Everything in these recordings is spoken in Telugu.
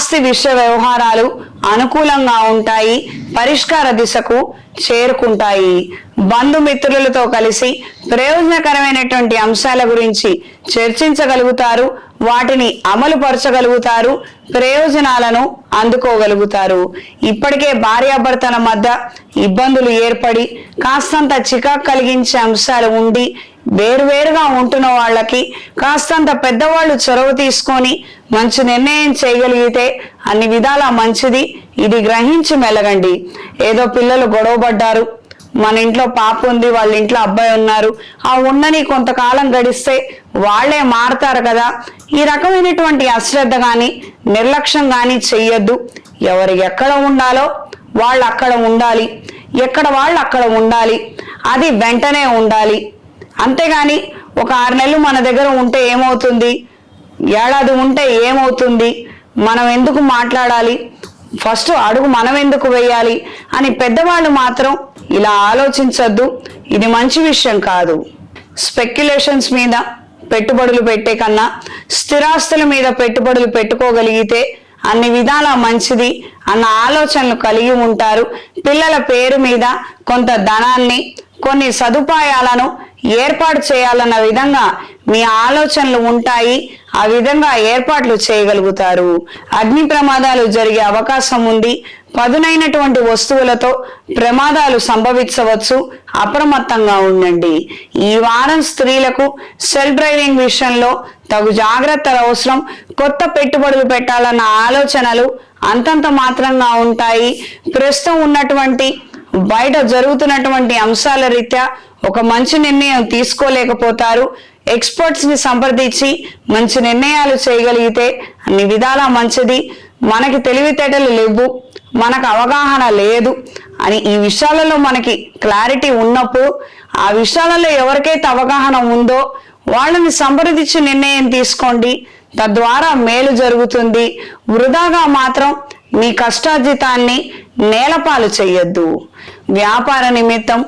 ఆస్తి విషయ వ్యవహారాలు అనుకూలంగా ఉంటాయి పరిష్కార దిశకు చేరుకుంటాయి. బంధుమిత్రులతో కలిసి ప్రయోజనకరమైనటువంటి అంశాల గురించి చర్చించగలుగుతారు వాటిని అమలు పరచగలుగుతారు ప్రయోజనాలను అందుకోగలుగుతారు. ఇప్పటికే భార్యాభర్తల మధ్య ఇబ్బందులు ఏర్పడి కాస్తంత చికాకు కలిగించే అంశాలు ఉండి వేరువేరుగా ఉంటున్న వాళ్ళకి కాస్తంత పెద్దవాళ్ళు చొరవ తీసుకొని మంచి నిర్ణయం చేయగలిగితే అన్ని విధాలా మంచిది. ఇది గ్రహించి మెలగండి. ఏదో పిల్లలు గొడవపడ్డారు. మన ఇంట్లో పాప ఉంది వాళ్ళ ఇంట్లో అబ్బాయి ఉన్నారు. ఆ ఉన్నని కొంతకాలం గడిస్తే వాళ్ళే మారతారు కదా. ఈ రకమైనటువంటి అశ్రద్ధ గాని నిర్లక్ష్యం గాని చెయ్యొద్దు. ఎవరు ఎక్కడ ఉండాలో వాళ్ళు అక్కడ ఉండాలి. ఎక్కడ వాళ్ళు అక్కడ ఉండాలి. అది వెంటనే ఉండాలి. అంతేగాని ఒక ఆరు నెలలు మన దగ్గర ఉంటే ఏమవుతుంది? ఏడాది ఉంటే ఏమవుతుంది? మనం ఎందుకు మాట్లాడాలి? ఫస్ట్ అడుగు మనం ఎందుకు వేయాలి? అని పెద్దవాళ్ళు మాత్రం ఇలా ఆలోచించద్దు. ఇది మంచి విషయం కాదు. స్పెక్యులేషన్స్ మీద పెట్టుబడులు పెట్టే కన్నా స్థిరాస్తుల మీద పెట్టుబడులు పెట్టుకోగలిగితే అన్ని విధాల మంచిది అన్న ఆలోచనలు కలిగి ఉంటారు. పిల్లల పేరు మీద కొంత ధనాన్ని కొన్ని సదుపాయాలను ఏర్పాటు చేయాలన్న విధంగా మీ ఆలోచనలు ఉంటాయి ఆ విధంగా ఏర్పాట్లు చేయగలుగుతారు. అగ్ని ప్రమాదాలు జరిగే అవకాశం ఉంది. పదునైనటువంటి వస్తువులతో ప్రమాదాలు సంభవించవచ్చు. అప్రమత్తంగా ఉండండి. ఈ వారం స్త్రీలకు సెల్ఫ్ డ్రైవింగ్ విషయంలో తగు జాగ్రత్తలు అవసరం. కొత్త పెట్టుబడులు పెట్టాలన్న ఆలోచనలు అంతంత మాత్రంగా ఉంటాయి. ప్రస్తుతం ఉన్నటువంటి బయట జరుగుతున్నటువంటి అంశాల రీత్యా ఒక మంచి నిర్ణయం తీసుకోలేకపోతారు. ఎక్స్పర్ట్స్ని సంప్రదించి మంచి నిర్ణయాలు చేయగలిగితే అన్ని విధాలా మంచిది. మనకి తెలివితేటలు లేవు. మనకు అవగాహన లేదు అని ఈ విషయాలలో మనకి క్లారిటీ ఉన్నప్పుడు ఆ విషయాలలో ఎవరికైతే అవగాహన ఉందో వాళ్ళని సంప్రదించి నిర్ణయం తీసుకోండి. తద్వారా మేలు జరుగుతుంది. వృధాగా మాత్రం మీ కష్టార్జితాన్ని నేలపాలు చెయ్యొద్దు వ్యాపార నిమిత్తం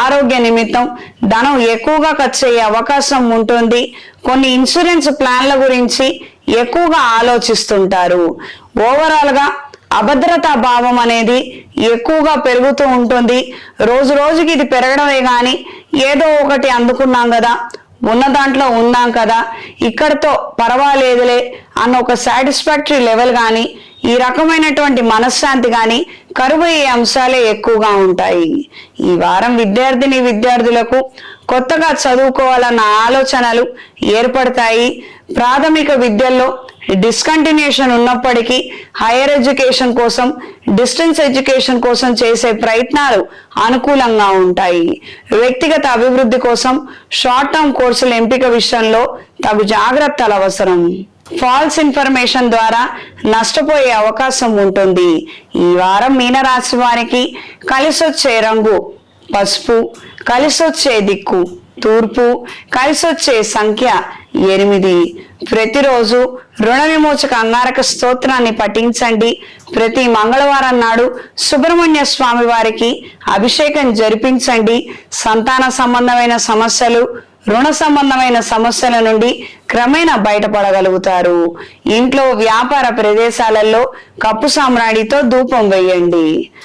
ఆరోగ్య నిమిత్తం ధనం ఎక్కువగా ఖర్చు అయ్యే అవకాశం ఉంటుంది. కొన్ని ఇన్సూరెన్స్ ప్లాన్ల గురించి ఎక్కువగా ఆలోచిస్తుంటారు. ఓవరాల్గా అభద్రతా భావం అనేది ఎక్కువగా పెరుగుతూ ఉంటుంది. రోజు రోజుకి ఇది పెరగడమే కానీ ఏదో ఒకటి అందుకున్నాం కదా ఉన్న దాంట్లో ఉన్నాం కదా ఇక్కడతో పర్వాలేదులే అన్న ఒక సాటిస్ఫాక్టరీ లెవెల్ కానీ ఈ రకమైనటువంటి మనశ్శాంతి కానీ కరువయ్యే అంశాలే ఎక్కువగా ఉంటాయి. ఈ వారం విద్యార్థిని విద్యార్థులకు కొత్తగా చదువుకోవాలన్న ఆలోచనలు ఏర్పడతాయి. ప్రాథమిక విద్యల్లో డిస్కంటిన్యూషన్ ఉన్నప్పటికీ హైయర్ ఎడ్యుకేషన్ కోసం డిస్టెన్స్ ఎడ్యుకేషన్ కోసం చేసే ప్రయత్నాలు అనుకూలంగా ఉంటాయి. వ్యక్తిగత అభివృద్ధి కోసం షార్ట్ టర్మ్ కోర్సుల ఎంపిక విషయంలో తగు జాగ్రత్తలు అవసరం. ఫాల్స్ ఇన్ఫర్మేషన్ ద్వారా నష్టపోయే అవకాశం ఉంటుంది. ఈ వారం మీనరాశి వారికి కలిసొచ్చే రంగు పసుపు కలిసొచ్చే దిక్కు తూర్పు కలిసొచ్చే సంఖ్య ఎనిమిది. ప్రతిరోజు రుణ విమోచక అంగారక స్తోత్రాన్ని పఠించండి. ప్రతి మంగళవారం నాడు సుబ్రహ్మణ్య స్వామి వారికి అభిషేకం జరిపించండి. సంతాన సంబంధమైన సమస్యలు రుణ సంబంధమైన సమస్యల నుండి క్రమేణా బయటపడగలుగుతారు. ఇంట్లో వ్యాపార ప్రదేశాలలో కప్పు సామ్రాణితో ధూపం వేయండి.